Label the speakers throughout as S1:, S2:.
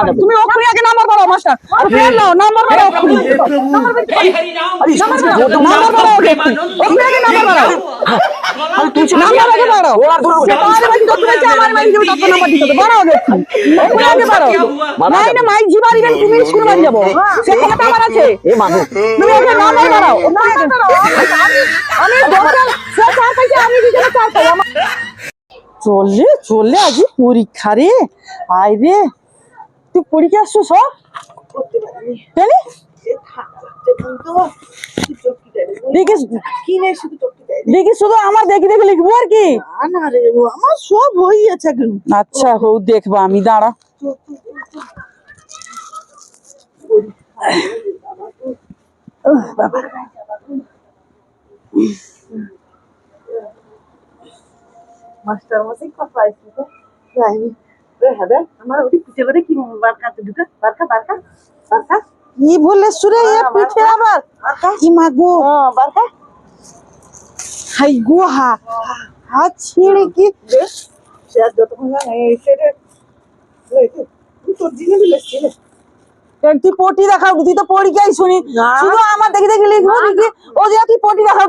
S1: আগে
S2: তুমি ওখানে আগে নাম্বার বাড়াও মাস্টার আর ফেল নাও নাম্বার বাড়াও ওখানে নাম্বার নাম্বার বাড়াও ওকে ওখানে আগে নাম্বার নাম্বার আগে
S1: ও আর দূর
S2: সে তোমার বাড়ি যত আছে আমার তত নাম্বার দিতে। বাড়াও আগে ওখানে আগে নাই না মাইক জি বাড়ি তুমি স্কুল বাড়ি যাব তো আমার আছে
S1: এ মাগো
S2: তুমি ওকে নাম্বার বাড়াও আমি দরকার সে চার পাইছে আমি দিতে চার পাই আমার চললে চললে আজ পরীক্ষা রে আয় রে তুই পরীক্ষা আসছো সব? জানি।
S3: শুধু
S2: আমার দেখি দেখে লিখব আর কি?
S3: আমার সব হয়ে আছে
S2: আচ্ছা হো দেখবা আমি দাঁড়া।
S3: মাস্টার মশাই কথা আমার ওটি পিছে করে কি বারকাতে ঢুকা বারকা বারকা? বারকা?
S2: কি বললে সুরে এ পিঠে আবার।
S3: বারকা।
S2: কি মাগো?
S3: বারকা।
S2: হাই গো হা হাত ছিঁড়ে কি?
S3: বেশ সে আর যত এসে রে তোর জিনে দিলে ছিলে
S2: তুই পটি দেখাও তুই তো পরীক্ষাই শুনি। শুধু আমার দেখে দেখে লিখব নাকি? ও যে তুই পটি দেখাও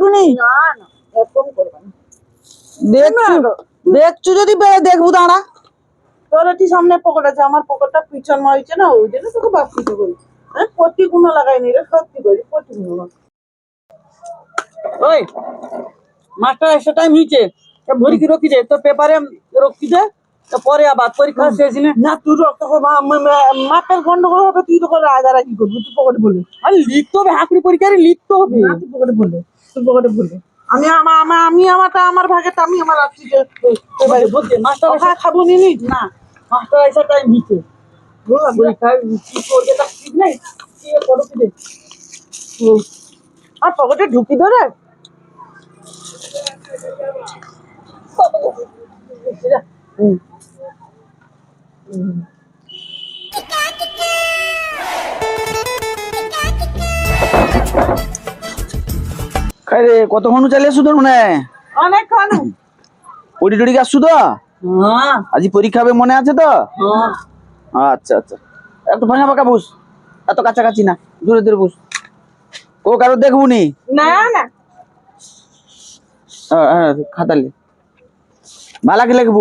S2: দেখছু যদি দেখব দাঁড়া।
S3: তোর এটি সামনে পকেট আছে আমার পকেটটা পিছন হয়েছে না ওই জন্য তোকে বলি প্রতি গুণ লাগাইনি রে সত্যি করি প্রতি গুণ
S2: ওই মাস্টার এসে টাইম হইছে তা ভরি কি রকি দে তো পেপারে রকি দে তো পরে আবার পরীক্ষা শেষ
S3: না তুই রক্ত মাপের গন্ডগোল হবে তুই তো করে রাগারাগি করবি তুই পকেটে বলে।
S2: আর লিখতে হবে হাকুড়ি পরীক্ষারে লিখতে হবে।
S3: না তুই পকেটে বললে তুই পকেটে বললে আমি আমার আমি আমারটা আমার ভাগেটা আমি আমার
S2: বলতে মাস্টার
S3: কথা খাব নিনি?
S2: না। মাস্টার এসে টাইম হইছে পরীক্ষা কি করবে? তা ঠিক নাই।
S3: আর পকেটে ঢুকি ধরে?
S1: খাই রে কতক্ষণ চালিয়ে আসছো তোর মনে?
S3: অনেক খানু
S1: পড়ি টড়ি আসছো তো?
S2: হ্যাঁ।
S1: আজি পরীক্ষা হবে মনে আছে তো?
S2: হ্যাঁ।
S1: আচ্ছা আচ্ছা। একটু ফাঁকা ফাঁকা বুঝ এত কাছাকাছি না দূরে দূরে বুঝ ও কারও দেখব নি?
S3: না না।
S1: হ্যাঁ, খাতালে ভালা কি লিখব?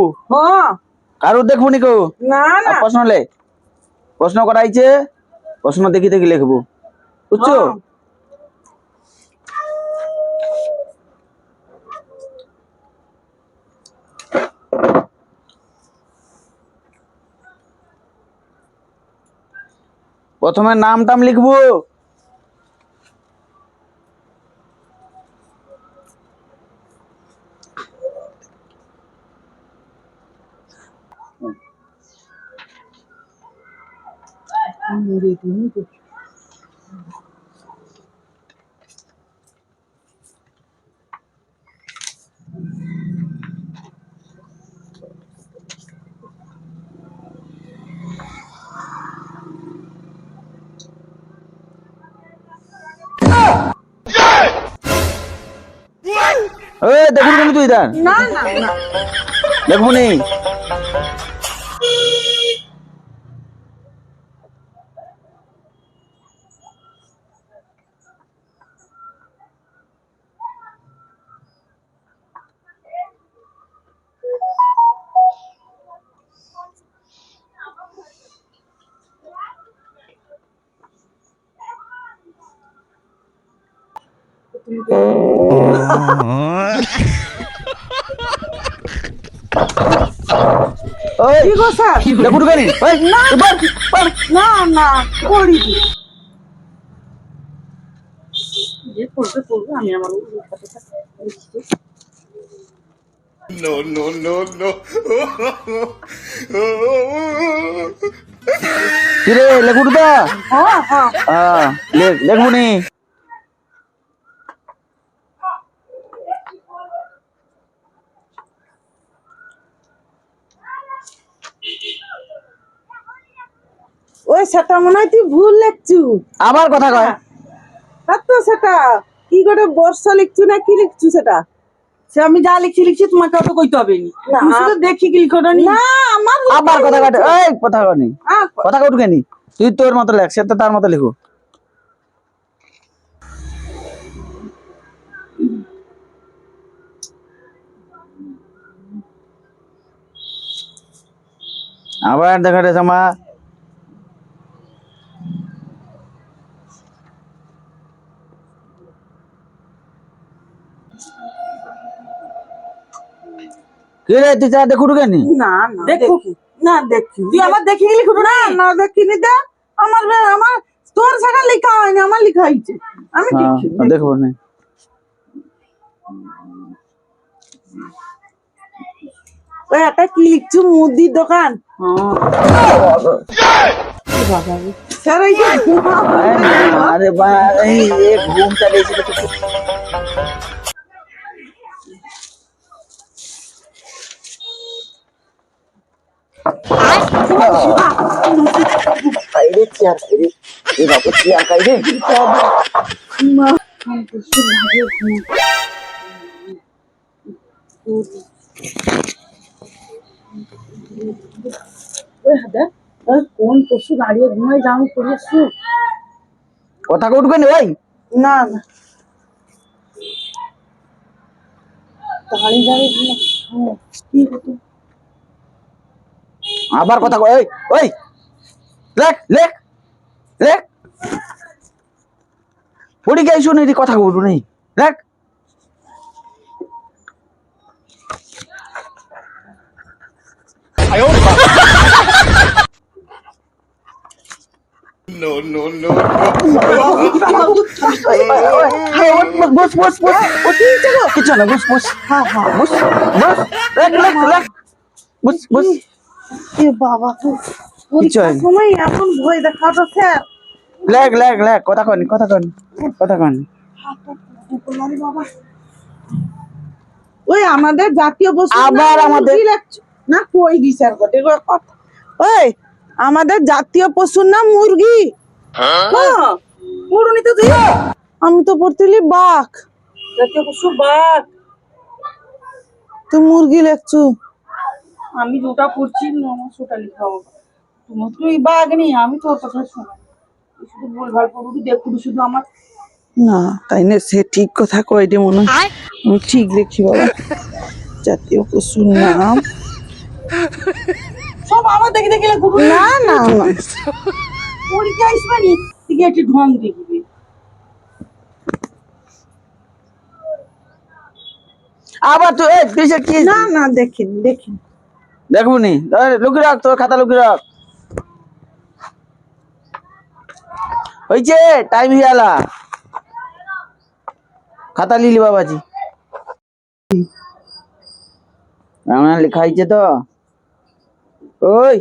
S1: কারও দেখব নি কেউ?
S3: না না।
S1: প্রশ্ন লে। প্রশ্ন করাইছে প্রশ্ন দেখি দেখি লিখব। বুঝছ? প্রথমে নাম টাম লিখব। এ দেখুন কেন তুই দান।
S3: না না না। কি গো স্যার?
S1: দেখুন কেন ওই
S3: না
S1: এবার
S3: না না করি যে করবে করবে আমি আমার
S1: কিরে লেখুন তো
S3: হ্যাঁ। হ্যাঁ
S1: হ্যাঁ লেখ-
S3: ওই সেটা মনে হয় তুই ভুল লিখছু।
S1: আবার কথা কয়।
S3: তার তো সেটা। কি করে বর্ষা লিখছু না কি লিখছু সেটা?
S2: সে আমি যা লিখছি লিখছি তোমাকে অত কইতে হবে নি।
S3: না।
S2: তুমি শুধু দেখি কি লিখো
S3: না। আমার
S1: আবার কথা কাটে এই কথা
S3: হ্যাঁ,
S1: কথা কাটু কেনি তুই তোর মতো লেখ সে তো তার মতো লিখো আবার দেখা রে জামা। তুই
S3: আমার
S2: দেখি গেলি খুঁটু
S3: না না দেখিনি দে আমার আমার তোর সেটা লেখা হয়নি আমার লেখা হয়েছে আমি দেখি
S1: দেখব না
S3: ওই একটা কি লিখছো মুদির দোকান
S1: আরে ভাই
S3: এই ঘুমটা দিয়েছিল কোন পশু দাঁড়িয়ে ঘুমাই যাও করে শু
S1: কথা উঠবে ভাই
S3: না না দাঁড়িয়ে হুম, কি হতো
S1: আবার কথা ওই ওই লেখ লেখ লেখ। পড়ি গাই শুনে কথা কই নেই লেখ। বস বস বস কিছু না বস বস। হ্যাঁ হ্যাঁ বস বস বস বস।
S3: এ বাবা তো সময় এখন ভয় দেখাতো স্যার।
S1: লেখ লেখ লেখ কথা কনি কথা কনি কথা কনি।
S3: ওই আমাদের জাতীয় পশু
S1: আবার
S3: না,
S1: আমাদের-
S3: মুরগি লাগছে। না কই দি স্যার গটে কথা। ওই আমাদের জাতীয় পশুর নাম মুরগি। হ্যাঁ? তুই। আমি তো পড়তিলি বাঘ। জাতীয় পশু বাঘ। তুই মুরগি লেখছু। আমি আমার সেটা লিখা হবে। তোমার তুই বাঘ নেই আমি তোর কথা শোনা। শুধু ভুলভাল পড়ুটি দেখুন শুধু আমার। না তাই না সে ঠিক কথা কয় রে মনে হয়। আমি ঠিক দেখছি বাবা। জাতীয় পশুর নাম। সব আমার দেখে দেখে না না না। পরীক্ষা আসবে নি তুই একটু ঢং দেখবি।
S1: আবার তো এই তুই কি
S3: না না দেখিন দেখিন
S1: দেখব নি লুকি রাখ তোর খাতা লুকি রাখ হয়েছে টাইম হয়ে গেলা খাতা লিলি বাবাজি লেখা হয়েছে তো ওই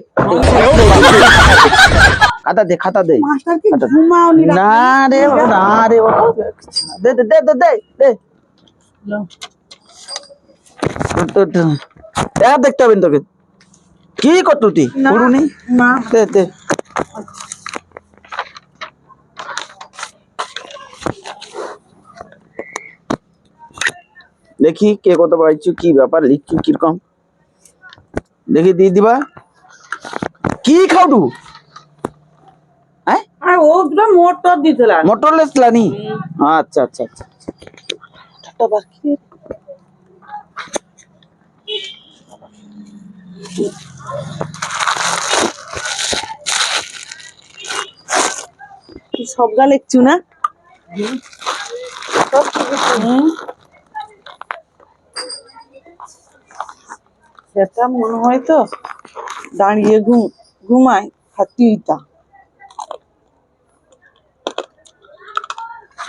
S1: খাতা দে খাতা দে আচ্ছা।
S3: নি
S1: রে না রে দে দে দে দে দে দেখতে হবে তোকে কি করতো তুই?
S3: না।
S1: পুরুনি
S3: না।
S1: দে দে। দেখি কে কত পাইছো কি ব্যাপার লিখছো কীরকম? দেখি দিয়ে দিবা। কি খাওটু? হ্যাঁ
S3: ও দুটো মোটর দিছিল
S1: মোটরলেস লানি আচ্ছা আচ্ছা আচ্ছা।
S3: সব গা লিখছু না? সেটা মনে হয় তো দাঁড়িয়ে ঘুম, ঘুমায় হাতিটা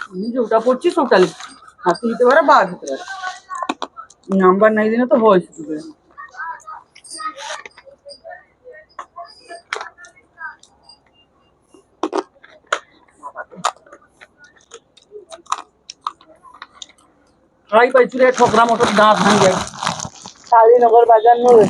S3: আমি যেটা পড়ছি লিখছি। হাতি হতে পারে বাঘ হতে পারে। নাম্বার নাই দিনে তো হয় শুধু করে। খাই পাইছি রে ঠকরা মটর দাঁত ভাঙে যায়। শালীনগর বাজার নো রে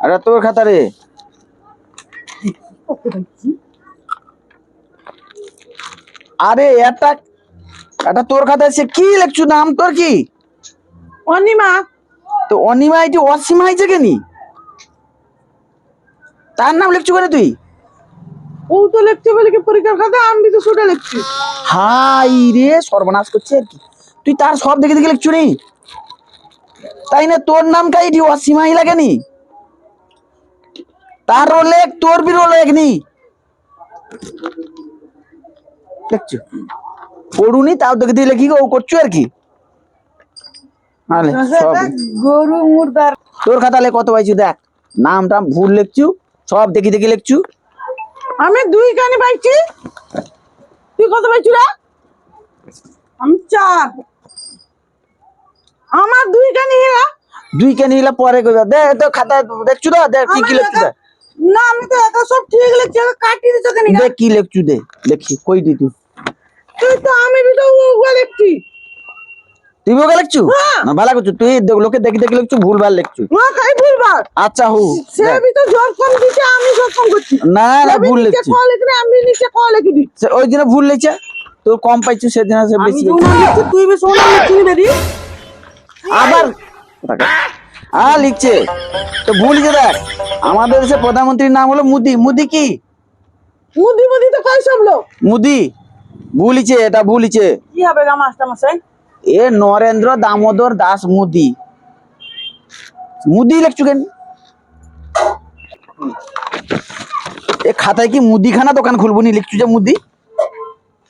S1: এটা তোর খাতা রে। আরে এটা এটা তোর খাতায় সে কি লিখছু? নাম তোর কি?
S3: অনিমা।
S1: তো অনিমা এটি অসীমা হয়েছে কেনি? তার নাম লিখছু কেন তুই?
S3: ও তো লিখছে বলে কি পরীক্ষার খাতা? আমি তো শুনে লিখছি।
S1: হাই রে সর্বনাশ করছে আর কি। তুই তার সব দেখে দেখে লিখছু নি? তাই না তোর নাম কাই এটি অসীমাই লাগেনি তার লেখ তোর বিরো লেখ নি? দেখছ? পড়ুনি তাও দেখে দিয়ে লেখি ও করছ আর কি? সব
S3: গরু মুর্দার
S1: তোর খাতালে কত পাইছু? দেখ নাম টাম ভুল লিখছু সব দেখি দেখি লিখছু।
S3: আমি দুই কানি পাইছি। তুই কত পাইছি রে? আমি চার। আমার দুই কানি হেরা
S1: দুই কেন নিলে পরে কইবা। দে তো খাতা দেখছু তো? দেখ কি কি লিখছু দেখ।
S3: না আমি তো একা সব ঠিক লিখছি কাটি দিছ কেন?
S1: দে কি লিখছু দে দেখি কই দি তুই?
S3: তুই তো আমি বি তো ও লিখছি।
S1: তুই ওকে লিখছু?
S3: হ্যাঁ।
S1: না ভালো করছু তুই দেখ লোকে দেখি দেখি লিখছু ভুল ভালো লিখছু।
S3: মা কাই ভুলবার
S1: আচ্ছা হু
S3: সে
S1: দেখ।
S3: বি তো জোর কম দিছে আমি জোর কম করছি।
S1: না না ভুল লিখছি।
S3: ক লিখলে আমি নিচে ক লিখি দি
S1: ওই দিন ভুল লিখছে তোর কম পাইছু সেদিন সে বেশি
S3: তুই বি সোনা লিখছি বেরি
S1: আবার আ লিখছে। তো ভুল লিখে দেখ। আমাদের দেশে প্রধানমন্ত্রীর নাম হলো মুদি। মুদি কি?
S3: মুদি মুদি তো কই সব লোক।
S1: মুদি। ভুলিছে এটা ভুলিছে
S3: কি হবে গা মাস্টার মশাই?
S1: এ নরেন্দ্র দামোদর দাস মুদি। মুদি লিখছু কেন? এ খাতায় কি মুদিখানা দোকান খুলবো নি লিখছু যে মুদি?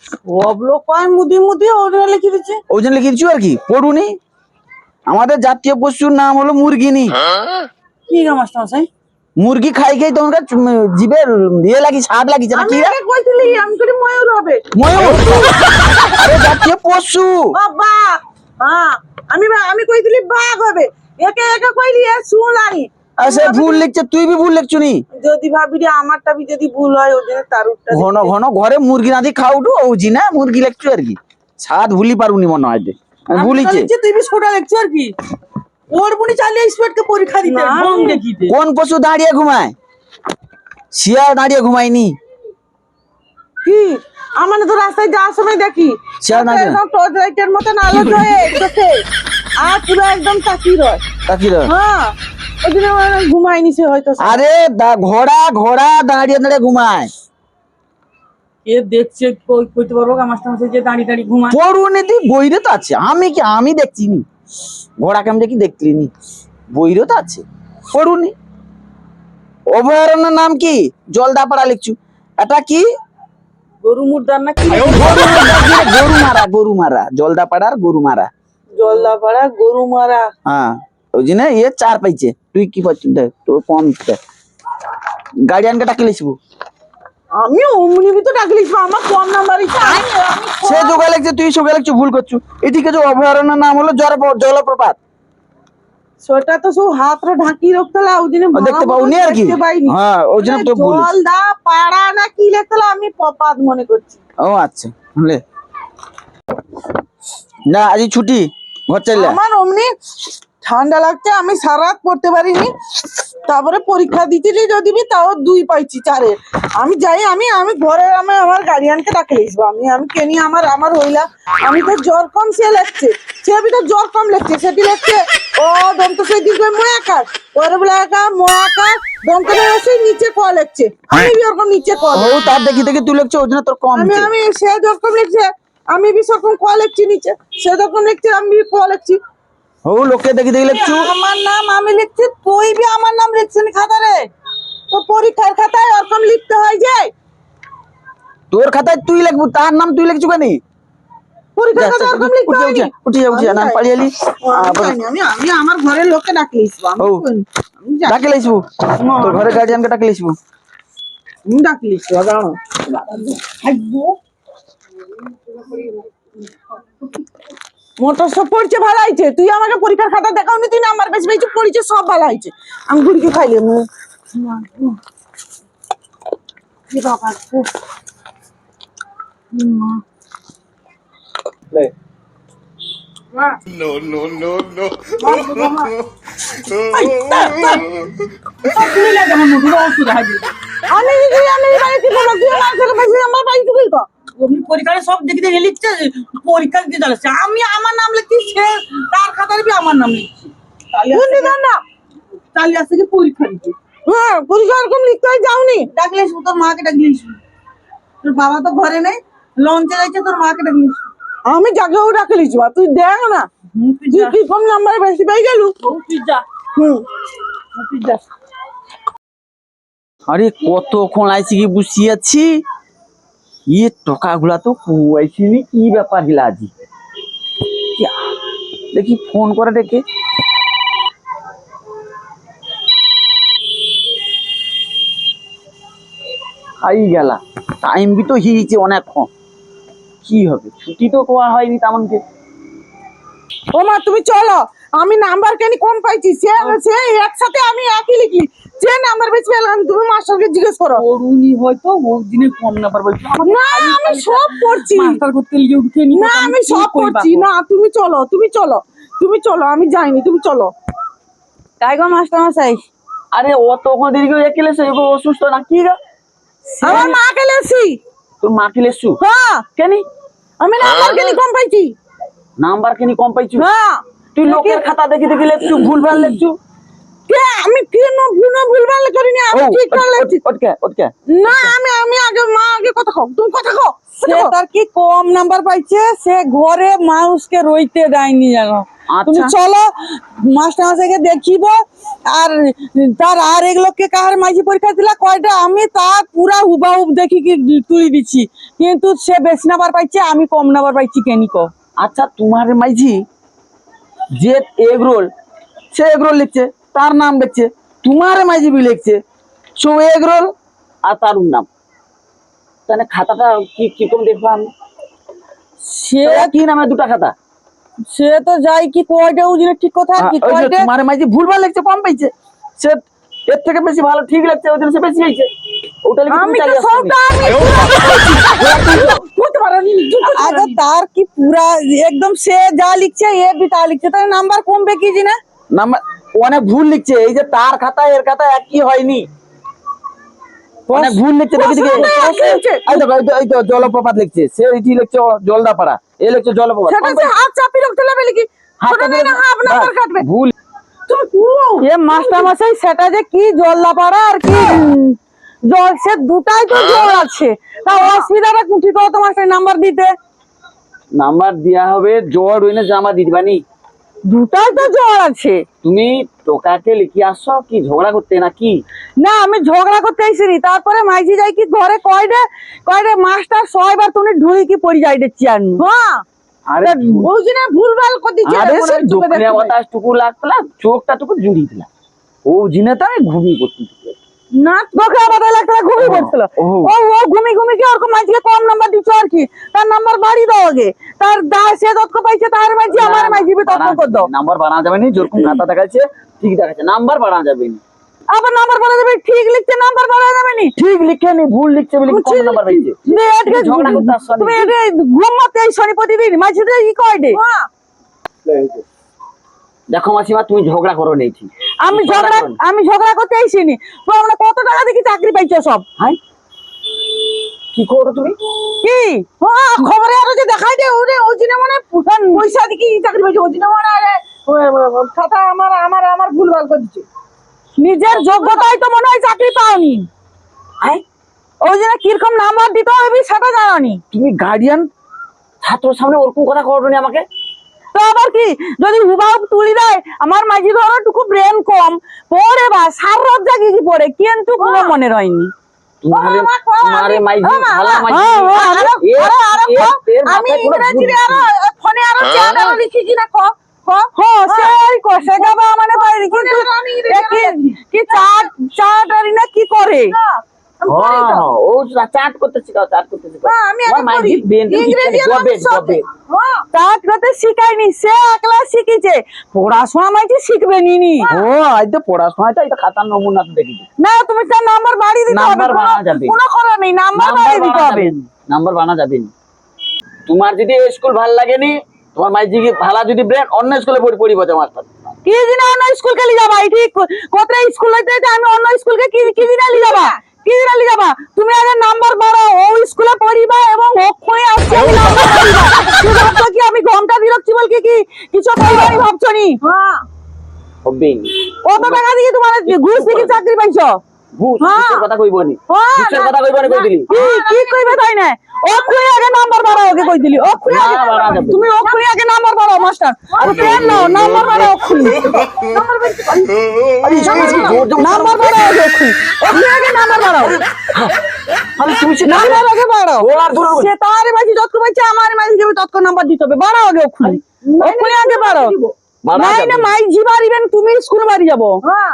S3: সব লোক কয় মুদি মুদি ওরা লিখে দিচ্ছে।
S1: ওই জন্য লিখে দিচ্ছু আর কি? পড়ুনি? আমাদের জাতীয় পশুর নাম হলো মুরগিনি।
S3: কি গা মাস্টার মশাই
S1: মুরগি খাই খাই তোমার জিভের ইয়ে লাগি স্বাদ লাগিছে না কি রে?
S3: কইছিলি আমি করি ময়ূর হবে।
S1: ময়ূর? আরে জাতীয় পশু।
S3: বাবা হ্যাঁ আমি আমি কইছিলি বাঘ হবে। একে একে কইলি এ শুনানি
S1: সে ভুল লিখছে তুই বি ভুল লিখছু নি
S3: যদি ভাবি রে আমারটা বি যদি ভুল হয় ওই জন্য তার উঠটা
S1: ঘন ঘন ঘরে মুরগি নাদি খাউটু ওজি না মুরগি লিখছু আর কি। স্বাদ ভুলি পারুনি মনে হয়
S3: তুই আর কি? ওর বুনি চালিয়ে পরীক্ষা দিতে দেখিতে
S1: কোন পশু দাঁড়িয়ে ঘুমায়? শিয়াল দাঁড়িয়ে ঘুমায়নি।
S3: কি? আমার তো রাস্তায় যাওয়ার সময় দেখি।
S1: শিয়াল
S3: একদম টর্চ লাইটের মতন আলো জ্বলে চোখে। আর পুরো একদম তাকিয়ে রয়।
S1: তাকিয়ে রহ।
S3: হ্যাঁ। আমার নিছে হয়তো।
S1: আরে ঘোড়া ঘোড়া দাঁড়িয়ে দাঁড়িয়ে ঘুমায়।
S3: এ দেখছে কইতে পারব যে দাঁড়িয়ে দাঁড়িয়ে ঘুমায়
S1: আছে আমি কি আমি দেখছি নি ঘোড়া আছে পড়ুনি অভয়ারণ্যের নাম কি? জলদাপাড়া লিখছু। এটা কি?
S3: গরু মুর্দার না
S1: গরু মারা গরু মারা। জলদাপাড়ার গরু মারা।
S3: জল্লা পাড়া গরু মারা।
S1: হ্যাঁ ওই জন্য ইয়ে চার পাইছে। তুই কি পাচ্ছিস দেখ তোর কম গার্ডিয়ানকে ডাকি লিখব
S3: আমি অমনি তো ডাকলিস আমার কম নাম্বার
S1: সে যোগা তুই সোগা ভুল করছু। এদিকে যে অভয়ারণ্যের নাম হলো জল জলপ্রপাত।
S3: সেটা তো সব হাতরে ঢাকি রাখতলা ওই জন্য
S1: দেখতে পাওনি আর কি। হ্যাঁ ওই জন্য তো ভুল।
S3: জল পাড়া না কি লেখতলা আমি পপাত মনে করছি।
S1: ও আচ্ছা না আজ ছুটি ঘর চাইলে
S3: আমার অমনি ঠান্ডা লাগছে আমি সারা রাত পড়তে পারিনি। তারপরে পরীক্ষা দিতেলি যদি তাও দুই পাইছি চারের। আমি যাই আমি আমি ঘরে আমি আমার গার্ডিয়ানকে ডাকে লিখব। আমি আমি কেনি আমার আমার হইলা। আমি তো জ্বর কম সে লেখছে। সে বি তো জ্বর কম লেখছে। সেটি লেখছে ও দন্ত সেই দিক ময়াকার ওরে বলে একা ময়াকার দন্ত সেই নিচে ক লেখছে? আমি ওরকম নিচে ক
S1: ও তার দেখি দেখি তুই ওই জন্য তোর কম
S3: আমি। আমি সে আমি ক নিচে। সে যখন আমি বি ক লিখছি।
S1: ও লোকে দেখি দেখি লিখছু।
S3: আমার নাম আমি লিখছি তুই বি আমার নাম লিখছিস খাতারে। তো পরীক্ষার খাতায় ওরকম লিখতে হয় যে।
S1: তোর খাতায় তুই লিখব তার নাম তুই লিখছু কেন?
S3: পরীক্ষার খাতায় ওরকম লিখতে হয়
S1: উঠে উঠে উঠে নাম পালিয়ে এলি
S3: আমি আমি আমার ঘরের আমি
S1: ডাকে লিখব? তোর ঘরে গার্ডিয়ানকে ডাকে লিখব?
S3: আমি ডাকলিস জানো মোটর সব পড়ছে ভালো হয়েছে। তুই আমাকে পরীক্ষার খাতা দেখাওনি তুই নাম্বার বেশি বেশি পড়েছে সব ভালো হয়েছে। আমি খাইলে।
S4: No, no, no, no.
S3: আমি আমি বাড়িতে মাছের বেশি আমার তো
S2: অমনি পরীক্ষাটা সব লিখছে পরীক্ষা দিতে চালাচ্ছে আমি আমার নাম লিখছি সে তার খাতার আমার নাম লিখছি। তাহলে আসছে কি পরীক্ষা দিতে?
S3: হ্যাঁ পরীক্ষা এরকম লিখতে হয় যাওনি?
S2: ডাকলিস তোর মাকে ডাকলিস তোর বাবা তো ঘরে নেই লঞ্চে যাইছে তোর মাকে ডাকলিস
S3: আমি যাকেও বা তুই দেখ না।
S2: তুই
S3: কি কম নাম্বার বেশি পাই গেলু?
S2: তুই যা।
S3: হুম।
S2: তুই যা।
S1: আরে কতক্ষণ আইসি কি বসিয়ে ইয়ে টাকাগুলা তো কুয়াইছি নি, কি ব্যাপার হিলা আজি? দেখি ফোন করে ডেকে হাই গেলা টাইম বি তো হিয়েছে অনেকক্ষণ। কি হবে, ছুটি তো কোয়া হয়নি তেমনকে
S3: ও মা তুমি চলো, আমি নাম্বার কেন কম পাইছি? সে সে একসাথে আমি একই লিখি। যে নাম্বার বেশি তুমি মাস্টারকে জিজ্ঞেস করো।
S2: অরুণী হয়তো দিনে কম নাম্বার বলছে
S3: না আমি সব পড়ছি
S2: মাস্টার করতে গিয়ে উঠে নি
S3: না আমি সব পড়ছি না তুমি চলো তুমি চলো তুমি চলো আমি যাইনি তুমি চলো।
S2: তাই গো মাস্টার মশাই।
S1: আরে একেলে সে অসুস্থ না কি গা?
S3: আমার মাকে লেছি
S1: তোর
S3: হ্যাঁ।
S1: কেনি?
S3: আমি নাম্বার কেন কম পাইছি?
S1: নাম্বার কেনি কম পাইছু?
S3: হ্যাঁ।
S1: তুই লোকের খাতা দেখি দেখি লেখছু ভুলভাল লেখছু?
S3: কে? আমি কেন ভুল ভুলভাল করিনি আমি ঠিক করে
S1: ওটকে ওটকে।
S3: না আমি আমি আগে মা আগে কথা তুমি কথা
S2: সে তার কি কম নাম্বার পাইছে? সে ঘরে মানুষকে রইতে দেয়নি জানো তুমি
S1: আচ্ছা।
S2: চলো মাস্টার মশাইকে দেখিব আর তার আর এগুলোকে কার মাঝি পরীক্ষা দিলা? কয়টা? আমি তার পুরা হুবাহুব দেখি কি তুলি দিচ্ছি কিন্তু সে বেশি নাম্বার পাইছে আমি কম নাম্বার পাইছি কেনি কো
S1: আচ্ছা তোমার মাইঝি যে এগরোল সে এগরোল লিখছে তার নাম লিখছে তোমার মাইঝি বি লিখছে সো এগ রোল আর তার নাম। তাহলে খাতাটা কি কীরকম
S2: সে
S1: কি নামে দুটা খাতা?
S2: সে তো যাই কি কয়টা ঠিক কথা কি? কয়টা?
S1: মাইঝি ভুলভাল কম পাইছে সে এর থেকে বেশি ভালো ঠিক লাগছে সে বেশি হয়েছে ওটা লিখে
S3: আমি তো সবটা আমি
S2: আগে তার কি পুরা একদম সে যা লিখছে এ বি তা লিখছে তার নাম্বার কমবে কি জিনা?
S1: নাম্বার অনেক ভুল লিখছে এই যে তার খাতা এর খাতা একই হয়নি। অনেক ভুল লিখছে। এই তো- জলপ্রপাত লিখছে। সে এটি লিখছে জলদাপাড়া। এ লিখছে জলপ্রপাত।
S3: হাত চাপি রাখতে লাগবে
S1: বাস, ভুল।
S2: এ মাস্টার মশাই সেটা যে কি জল্লাপাড়া আর কি? জল সে দুটাই তো জল আছে। তা অসুবিধাটা কুঠি করো তোমার সেই নাম্বার দিতে।
S1: নাম্বার দেয়া হবে জ্বর হইলে জামা দিদিবানি
S2: দুটাই তো জল আছে।
S1: তুমি টোকাকে লিখি আসছো কি ঝগড়া করতে না কি
S2: না আমি ঝগড়া করতে আইসিনি তারপরে মাইজি যাই কি ঘরে কয়ডে কয়ডে মাস্টার ছয়বার তুমি ঢুই কি পড়ি যাই দেখছি আর
S3: হ্যাঁ।
S1: আরে
S3: ওই জন্য ভুলভাল দিচ্ছে
S1: আরে সে। বাতাস টুকু লাগতলা চোখটা টুকু জুড়িয়ে দিলা ও জিনে তো আমি ঘুমিয়ে করতে
S2: না তোকে আবার একটা ঘুমিয়ে পড়ছিল।
S1: ও।
S2: ও ও ঘুমি ঘুমি কি ওরকম মাঝকে কম নাম্বার দিচ্ছ আর কি? তার নাম্বার বাড়ি দাও আগে। তার দা সে তৎক পাইছে তার মাঝি আমার মাঝি বি তৎক কর দাও।
S1: নাম্বার বাড়ানো যাবে না যেরকম খাতা দেখাচ্ছে ঠিক দেখাচ্ছে নাম্বার বাড়ানো যাবে না।
S2: আবার নাম্বার বলা যাবে ঠিক লিখছে নাম্বার বলা যাবে নি।
S1: ঠিক লিখে নি ভুল লিখছে বলে কম নাম্বার পাইছে?
S2: আজকে তুমি এটা ঘুমাতে এই শনি প্রতিদিন মাঝে কি কয় ডে?
S1: দেখো মাসিমা তুমি ঝগড়া করো নেই ঠিক।
S2: আমি
S1: ঝগড়া।
S2: আমি ঝগড়া করতে আইসিনি তো আমরা কত টাকা দেখি চাকরি পাইছো সব?
S1: হাই। কি করো তুমি?
S2: কি?
S3: হ্যাঁ খবরে আরও যে দেখাই দে ওরে ওই জন্য মানে পয়সা দিকে চাকরি পাইছে ওই জন্য মানে আরে ও- আমার আমার আমার ভুলভাল করে দিচ্ছে।
S2: নিজের যোগ্যতাই তো মনে হয় চাকরি পাওনি।
S1: হাই।
S2: ওই জন্য কীরকম নাম্বার দিতে হবে সেটা জানানি
S1: তুমি গার্ডিয়ান ছাত্র সামনে ওরকম কথা করো আমাকে?
S2: তো আবার কি? যদি হুবাহুব তুলি দেয় আমার মাঝি ধরো টুকু ব্রেন কম। পড়ে বা সার রজ্জা কি কি পড়ে কিন্তু কোনো মনে রয়নি।
S3: আমি-
S1: মাইজি
S2: হ্যাঁ, হ্যাঁ,
S1: আরও কোনো
S3: ফোনে ক?
S2: হ্যাঁ সেই কষে গাবা মানে পারি কিন্তু
S3: ফোনে
S2: কি-। চাট না কি করে?
S3: হ্যাঁ।
S1: হ্যাঁ, ও চাট করতে শিখাও চাট করতে শিখাও
S3: হ্যাঁ, আমি হ্যাঁ,
S2: চাট করতে সে একলা শিখেছে। পড়াশোনা শিখবে নিনি।
S1: ও আজ তো পড়াশোনাটা এটা খাতার নমুনা তো দেখি।
S2: না তুমি তার নাম্বার বাড়ি দিতে হবে
S1: নাম্বার যাবে।
S2: কোনো খবর নেই নাম্বার বাড়ি দিতে হবে।
S1: নাম্বার বানা যাবে। তোমার যদি স্কুল ভালো লাগেনি তোমার মাইজি কি ভালা যদি ব্রেন অন্য স্কুলে পড়ি পড়িব মাস্টার
S2: কি দিন অন্য স্কুল কে লি যাবা? এটি কোতরা স্কুল হইতে আমি অন্য স্কুলকে কি কি দিন লি যাবা? কি যাবা তুমি আগে নাম্বার বাড়াও ও স্কুলে পড়িবা এবং ওখানে আসছে। আমি নাম্বার বাড়িবা তুমি ভাবছ কি আমি ঘণ্টা দিরচ্ছি বলকে কি? কিছু কইবানি ভাবছ নি? হ্যাঁ।
S1: ও
S2: তো টাকা দিয়ে তোমার ঘুষ দিয়ে চাকরি পাইছো।
S1: ঘুষ
S2: হ্যাঁ।
S1: কথা
S2: হ্যাঁ,
S1: কই দিলি
S2: কি কি কইবে তাই না ও খুঁড়ে আগে নাম্বার বাড়াও কই দিলি ও
S1: বাড়া।
S2: তুমি ও আগে নাম্বার বাড়াও মাস্টার আরে পেন নাও নাম্বার বাড়াও খুঁড়ি
S1: আরে স্কুল কি জোর জোর
S2: নাম্বার বাড়াও ওকে খুঁড়ি ও খুঁড়ে আগে নাম্বার বাড়াও।
S1: আরে তুমি সে
S2: নাম্বার আগে বাড়াও।
S1: ওলার ধরে
S2: সে তার মাঝি যত পাইছে আমার মাঝি যাবে তত নাম্বার দিতে হবে। বাড়াও আগে ও খুঁড়ি ও আগে বাড়াও।
S1: বাড়া
S2: নাই
S1: যাবে।
S2: না মাইজি বাড়িবেন তুমি স্কুল বাড়ি যাব।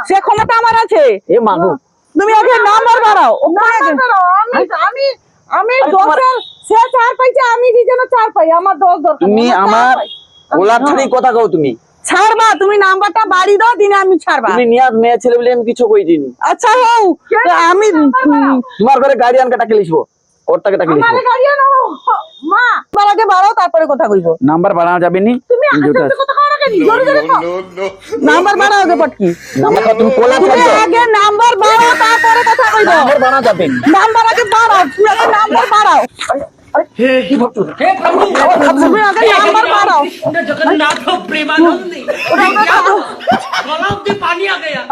S2: সে ক্ষমতা আমার আছে।
S1: এ মাগো।
S2: তুমি আগে নাম্বার বাড়াও
S3: আমি আমি দশের সে চার পাইছে আমি কি যেন চার পাই আমার দশ দরকার
S1: তুমি আমার
S3: ওলা
S1: ওলার ছাড়ি কথা কও তুমি।
S2: ছাড়বা তুমি নাম্বারটা বাড়ি দাও দিনে আমি ছাড়বা।
S1: তুমি নিয়াজ মেয়ে ছেলে বলে আমি কিছু কই দিনি
S2: আচ্ছা হও। আমি
S1: তোমার ঘরে গার্ডিয়ান কে টাকে লিখব? ওর টাকে টাকে লিখবো
S3: আরে গাড়িয়া নাও মা
S2: বাড়াকে বাড়াও তারপরে কথা কইবো
S1: নাম্বার বাড়ানো যাবে নি
S3: তুমি
S1: যেটা
S3: আস্তে কথা কও না কেন জোরে জোরে
S4: no, no, no.
S2: নাম্বার বাড়াও আগে পটকি
S1: নাম্বার তুমি কোলা
S2: তুমি
S1: ছাড়ছো
S2: আগে নাম্বার বাড়াও তারপরে কথা কইবো
S1: নাম্বার বাড়ানো যাবে নি
S2: নাম্বার আগে বাড়াও তুমি আগে নাম্বার বাড়াও
S1: কি ভাবছো
S5: हे प्रभु
S2: তুমি আগে নাম্বার বাড়াও
S5: कृष्ण जगन्नाथ प्रेमानंद तालाब से पानी आ गया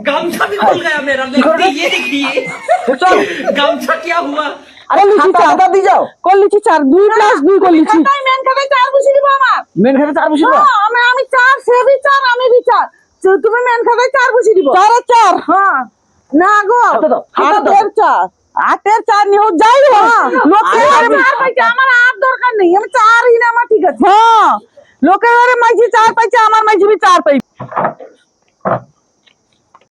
S5: गमछा भी खुल गया मेरा देखिए ये देखिए गमछा क्या हुआ
S2: আরে লিচি চার
S1: কথা দি যাও।
S2: কল লিচি চার দুই প্লাস দুই কল লিচি।
S3: খাতায় মেন খাতায় চার বসে দিব আমার।
S1: মেন ঘরে চার বসে
S3: হ্যাঁ, আমি আমি চার সে বি চার আমি বি চার। তো তুমি মেন খাতায় চার বসে দিব।
S2: চার চার?
S3: হ্যাঁ। না গো
S1: হাতে দাও, হাতে দাও।
S2: আটের চার। আটের চার নিও যাই হোক।
S3: পাইছে আমার আর দরকার নেই। আমি চারই না আমার ঠিক আছে।
S2: হ্যাঁ। লোকের মাইছি চার পাইছে আমার মাইছি চার পাই